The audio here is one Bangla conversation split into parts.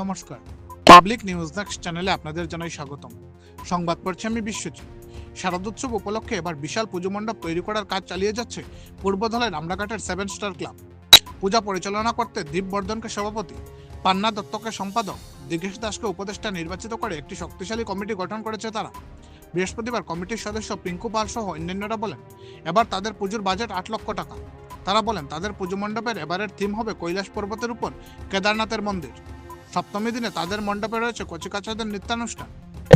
নমস্কার। পাবলিক নিউজ নেক্সট চ্যানেলে আপনাদের জানাই স্বাগতম। সংবাদ পড়ছি আমি বিশ্বজিৎ। শারদোৎসব উপলক্ষে এবার বিশাল পুজো মণ্ডপ তৈরি করার কাজ চালিয়ে যাচ্ছে পূর্বধলের রামলাঘাটের সেভেন স্টার ক্লাব। পূজা পরিচালনা করতে দীপ বর্ধনকে সভাপতি, পান্না দত্তকে সম্পাদক দিগেশ দাসকে উপদেষ্টা নির্বাচিত করে একটি শক্তিশালী কমিটি গঠন করেছে তারা। বৃহস্পতিবার কমিটির সদস্য পিঙ্কু পাল সহ অন্যান্যরা বলেন, এবার তাদের পুজোর বাজেট আট লক্ষ টাকা। তারা বলেন, তাদের পুজো মণ্ডপের এবারের থিম হবে কৈলাস পর্বতের উপর কেদারনাথের মন্দির। সপ্তমী দিনে তাদের মণ্ডপে রয়েছে কচিকাচাদের নৃত্যানুষ্ঠান।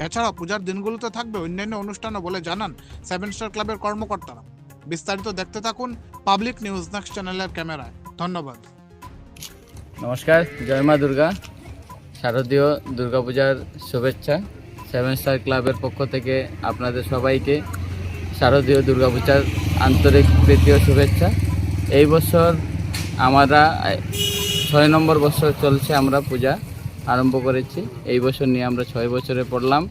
এছাড়াও পূজার দিনগুলোতে থাকবে অন্যান্য অনুষ্ঠানও বলে জানান সেভেন স্টার ক্লাবের কর্মকর্তারা। বিস্তারিত দেখতে থাকুন পাবলিক নিউজ নেক্সট চ্যানেলের ক্যামেরায়। ধন্যবাদ। নমস্কার, জয় মা দুর্গা। শারদীয় দুর্গাপূজার শুভেচ্ছা। সেভেন স্টার ক্লাবের পক্ষ থেকে আপনাদের সবাইকে শারদীয় দুর্গাপূজার আন্তরিক প্রীতীয় শুভেচ্ছা। এই বছর আমরা, ছয় নম্বর বছর চলছে আমরা পূজা। আরম্ভ করেছি। এই বছর নিয়ে আমরা ছয় বছরে পড়লাম।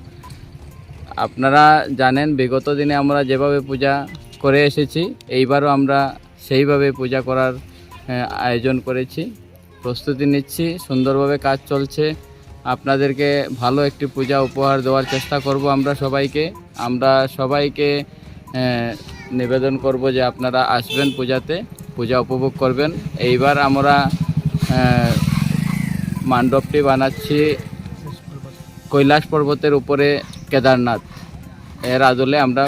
আপনারা জানেন, বিগত দিনে আমরা যেভাবে পূজা করে এসেছি, এইবারও আমরা সেইভাবে পূজা করার আয়োজন করেছি। প্রস্তুতি নিচ্ছি, সুন্দরভাবে কাজ চলছে। আপনাদেরকে ভালো একটি পূজা উপহার দেওয়ার চেষ্টা করব আমরা সবাইকে। আমরা সবাইকে নিবেদন করব যে আপনারা আসবেন পূজাতে, পূজা উপভোগ করবেন। এইবার আমরা মণ্ডপটি বানাচ্ছি কৈলাস পর্বতের উপরে কেদারনাথ। এর আদলে আমরা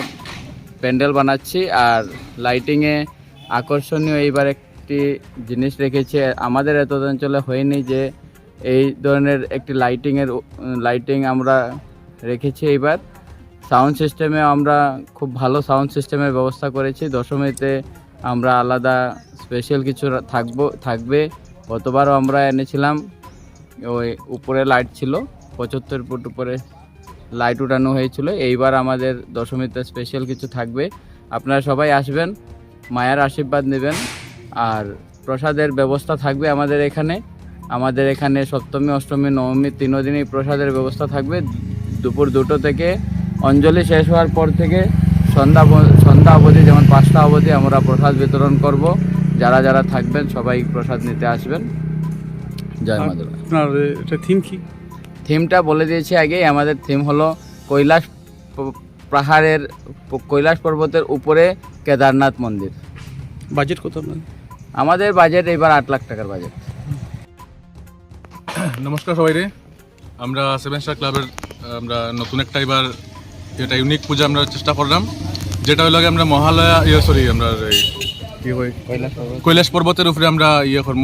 প্যান্ডেল বানাচ্ছি আর লাইটিংয়ে আকর্ষণীয় এইবার একটি জিনিস রেখেছি। আমাদের এত অঞ্চলে হয়নি যে এই ধরনের একটি লাইটিংয়ের লাইটিং আমরা রেখেছি এইবার। সাউন্ড সিস্টেমে আমরা খুব ভালো সাউন্ড সিস্টেমের ব্যবস্থা করেছি। দশমীতে আমরা আলাদা স্পেশাল কিছু থাকব, থাকবে। গতবারও আমরা এনেছিলাম ওই উপরে লাইট ছিল, পঁচাত্তর ফুট উপরে লাইট উঠানো হয়েছিল। এইবার আমাদের দশমীতে স্পেশাল কিছু থাকবে। আপনারা সবাই আসবেন, মায়ের আশীর্বাদ নেবেন, আর প্রসাদের ব্যবস্থা থাকবে আমাদের এখানে। আমাদের এখানে সপ্তমী, অষ্টমী, নবমী তিনও দিনই প্রসাদের ব্যবস্থা থাকবে। দুপুর দুটো থেকে অঞ্জলি শেষ হওয়ার পর থেকে সন্ধ্যা সন্ধ্যা অবধি, যেমন পাঁচটা অবধি আমরা প্রসাদ বিতরণ করব। যারা যারা থাকবেন সবাই প্রসাদ নিতে আসবেন। জয় মা দুর্গা। আপনার এটা থিম কি? থিমটা বলে দিয়েছি আগেই আমাদের থিম হলো কৈলাস পাহাড়ের কৈলাস পর্বতের উপরে কেদারনাথ মন্দির। বাজেট কত আপনার? আমাদের বাজেট এবার আট লাখ টাকার বাজেট নমস্কার সবাইরে আমরা সেভেন স্টার ক্লাবের আমরা নতুন একটা এবার এটা ইউনিক পূজা আমরা চেষ্টা করলাম। যেটা হলো আমরা মহালয়া ইয়ে সরি আমরা এই কি হয় কৈলাস পর্বতের উপরে আমরা ইয়ে করব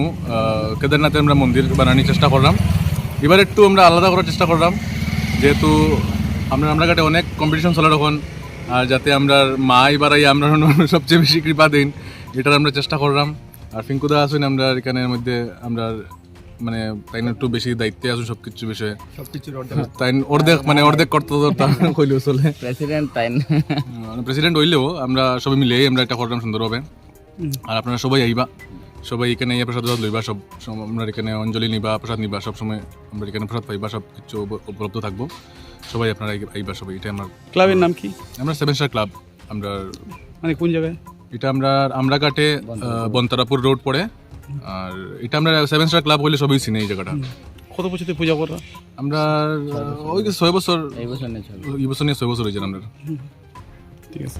কেদারনাথে আমরা মন্দির বানানোর চেষ্টা করলাম। এবার একটু আমরা আলাদা করার চেষ্টা করলাম যেহেতু আমরা আমরা কাটে অনেক কম্পিটিশন চলে তখন আর যাতে আমরা মা এবার এই আমরা সবচেয়ে বেশি কৃপা দিন এটার আমরা চেষ্টা করলাম। আর ফিঙ্কুদা আসুন আমরা এখানের মধ্যে আমরা মানে তাই একটু বেশি দায়িত্বে আসুন সব কিছু বিষয়ে তাই অর্ধেক মানে অর্ধেক কর্তব্যতা কইলেও চলে। প্রেসিডেন্ট তাই মানে প্রেসিডেন্ট হইলেও আমরা সবাই মিলে আমরা একটা করলাম সুন্দরভাবে আর আপনারা সবাই আইবা। সবাই এখানে ইয়ে প্রসাদ লইবা সব আমরা এখানে অঞ্জলি নিবা প্রসাদ নিবা সব সময় আমরা এখানে প্রসাদ পাইবা সব কিছু উপলব্ধ থাকব। সবাই আপনারা আই- আইবা সবাই এটা আমার ক্লাবের নাম কি? আমরা সেভেন স্টার ক্লাব আমরা মানে কোন জায়গায়? এটা আমরা আমরাঘাটে বন্তরাপুর রোড পড়ে। আর এটা আমরা সেভেন স্টার ক্লাব হইলে সবই চিনে এই জায়গাটা। কত বছর থেকে পূজা করা আমরা ওই যে ছয় বছর এই বছর নিয়ে এই বছর নিয়ে ছয় বছর হয়েছে আমরা ঠিক আছে।